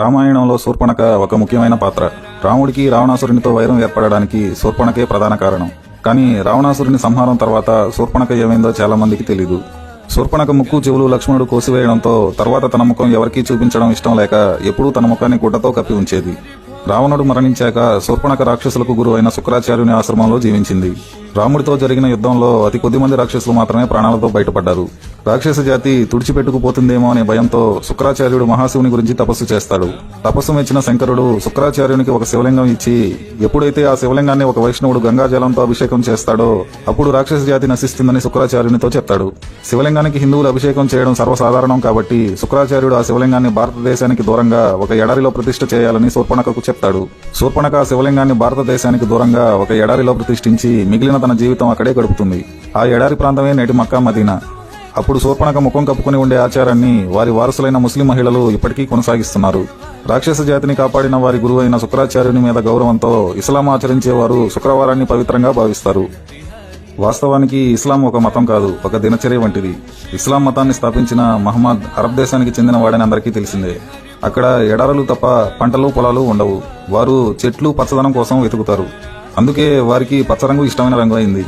రామాయణంలో శూర్పణక ఒక ముఖ్యమైన పాత్ర. రాముడికి రావణాసురునితో వైరం ఏర్పడడానికి శూర్పణకే ప్రధాన కారణం. కానీ రావణాసురుని సంహారం తర్వాత శూర్పణక ఏమైందో చాలా మందికి తెలీదు. శూర్పణక ముక్కు చెవులు లక్ష్మణుడు కోసివేయడంతో తర్వాత తన ముఖం ఎవరికీ చూపించడం ఇష్టం లేక ఎప్పుడూ తన ముఖాన్ని గుడ్డతో కప్పి ఉంచేది. రావణుడు మరణించాక శూర్పణక రాక్షసులకు గురువైన శుక్రాచార్యుని ఆశ్రమంలో జీవించింది. రాముడితో జరిగిన యుద్ధంలో అతి కొద్ది మంది రాక్షసులు మాత్రమే ప్రాణాలతో బయటపడ్డారు. రాక్షస జాతి తుడిచిపెట్టుకుపోతుందేమో అనే భయంతో శుక్రాచార్యుడు మహాశివుని గురించి తపస్సు చేస్తాడు. తపస్సు మెచ్చిన శంకరుడు శుక్రాచార్యునికి ఒక శివలింగం ఇచ్చి ఎప్పుడైతే ఆ శివలింగాన్ని ఒక వైష్ణవుడు గంగా జలంతో అభిషేకం చేస్తాడో అప్పుడు రాక్షస జాతి నశిస్తుందని శుక్రాచార్యునితో చెప్తాడు. శివలింగానికి హిందువులు అభిషేకం చేయడం సర్వసాధారణం కాబట్టి శుక్రాచార్యుడు ఆ శివలింగాన్ని భారతదేశానికి దూరంగా ఒక ఎడారిలో ప్రతిష్ఠ చేయాలని శూర్పణకకు చెప్తాడు. శూర్పణక ఆ శివలింగాన్ని భారతదేశానికి దూరంగా ఒక ఎడారిలో ప్రతిష్ఠించి మిగిలిన తన జీవితం అక్కడే గడుపుతుంది. ఆ ఎడారి ప్రాంతమే నేటి మక్కా మదీనా. అప్పుడు శూర్పణక ముఖం కప్పుకుని ఉండే ఆచారాన్ని వారి వారసులైన ముస్లిం మహిళలు ఇప్పటికీ కొనసాగిస్తున్నారు. రాక్షస జాతిని కాపాడిన వారి గురువైన శుక్రాచార్యుని మీద గౌరవంతో ఇస్లాం ఆచరించేవారు శుక్రవారాన్ని పవిత్రంగా భావిస్తారు. వాస్తవానికి ఇస్లాం ఒక మతం కాదు ఒక దినచర్య వంటిది. ఇస్లాం మతాన్ని స్థాపించిన మహమ్మద్ అరబ్ దేశానికి చెందిన వాడని అందరికీ తెలిసిందే. అక్కడ ఎడారలు తప్ప పంటలు పొలాలు ఉండవు. వారు చెట్లు పచ్చదనం కోసం వెతుకుతారు. అందుకే వారికి పచ్చరంగు ఇష్టమైన రంగు అయింది.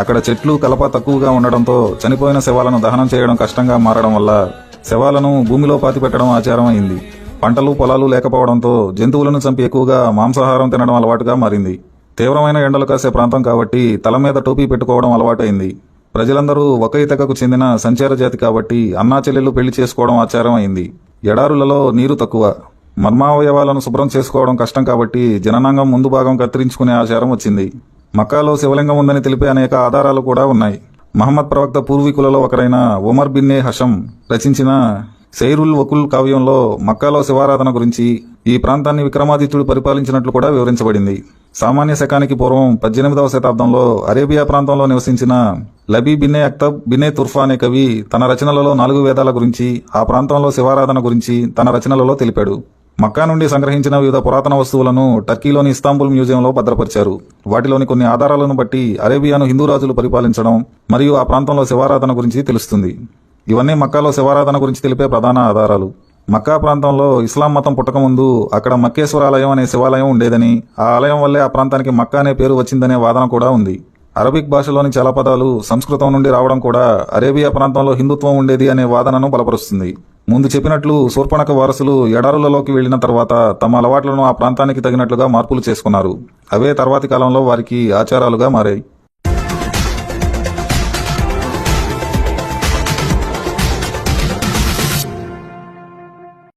అక్కడ చెట్లు కలప తక్కువగా ఉండడంతో చనిపోయిన శవాలను దహనం చేయడం కష్టంగా మారడం వల్ల శవాలను భూమిలో పాతి పెట్టడం ఆచారం అయింది పంటలు పొలాలు లేకపోవడంతో జంతువులను చంపి ఎక్కువగా మాంసాహారం తినడం అలవాటుగా మారింది. తీవ్రమైన ఎండలు కాసే ప్రాంతం కాబట్టి తల మీద టోపీ పెట్టుకోవడం అలవాటైంది. ప్రజలందరూ ఒక ఇతకకు చెందిన సంచార జాతి కాబట్టి అన్నా చెల్లెలు పెళ్ళి చేసుకోవడం ఆచారం అయింది ఎడారులలో నీరు తక్కువ. మర్మావయవాలను శుభ్రం చేసుకోవడం కష్టం కాబట్టి జననాంగం ముందు భాగం కత్తిరించుకునే ఆచారం వచ్చింది. మక్కాలో శివలింగం ఉందని తెలిపే అనేక ఆధారాలు కూడా ఉన్నాయి. మహమ్మద్ ప్రవక్త పూర్వీకులలో ఒకరైన ఉమర్ బిన్నే హషం రచించిన సైరుల్ వకుల్ కావ్యంలో మక్కాలో శివారాధన గురించి ఈ ప్రాంతాన్ని విక్రమాదిత్యుడు పరిపాలించినట్లు కూడా వివరించబడింది. సామాన్య శకానికి పూర్వం పద్దెనిమిదవ శతాబ్దంలో అరేబియా ప్రాంతంలో నివసించిన లబీ బిన్నే అక్తబ్ బిన్నే తుర్ఫా అనే కవి తన రచనలలో నాలుగు వేదాల గురించి ఆ ప్రాంతంలో శివారాధన గురించి తన రచనలలో తెలిపాడు. మక్కా నుండి సంగ్రహించిన వివిధ పురాతన వస్తువులను టర్కీలోని ఇస్తాంబుల్ మ్యూజియంలో భద్రపరిచారు. వాటిలోని కొన్ని ఆధారాలను బట్టి అరేబియాను హిందూ రాజులు పరిపాలించడం మరియు ఆ ప్రాంతంలో శివారాధన గురించి తెలుస్తుంది. ఇవన్నీ మక్కాలో శివారాధన గురించి తెలిపే ప్రధాన ఆధారాలు. మక్కా ప్రాంతంలో ఇస్లాం మతం పుట్టకముందు అక్కడ మక్కేశ్వరాలయం అనే శివాలయం ఉండేదని ఆ ఆలయం వల్లే ఆ ప్రాంతానికి మక్కా అనే పేరు వచ్చిందనే వాదన కూడా ఉంది. అరబిక్ భాషలోని చాలా పదాలు సంస్కృతం నుండి రావడం కూడా అరేబియా ప్రాంతంలో హిందుత్వం ఉండేది అనే వాదనను బలపరుస్తుంది. ముందు చెప్పినట్లు శూర్పణక వారసులు ఎడారులలోకి వెళ్ళిన తర్వాత తమ అలవాట్లను ఆ ప్రాంతానికి తగినట్లుగా మార్పులు చేసుకున్నారు. అవే తర్వాతి కాలంలో వారికి ఆచారాలుగా మారాయి.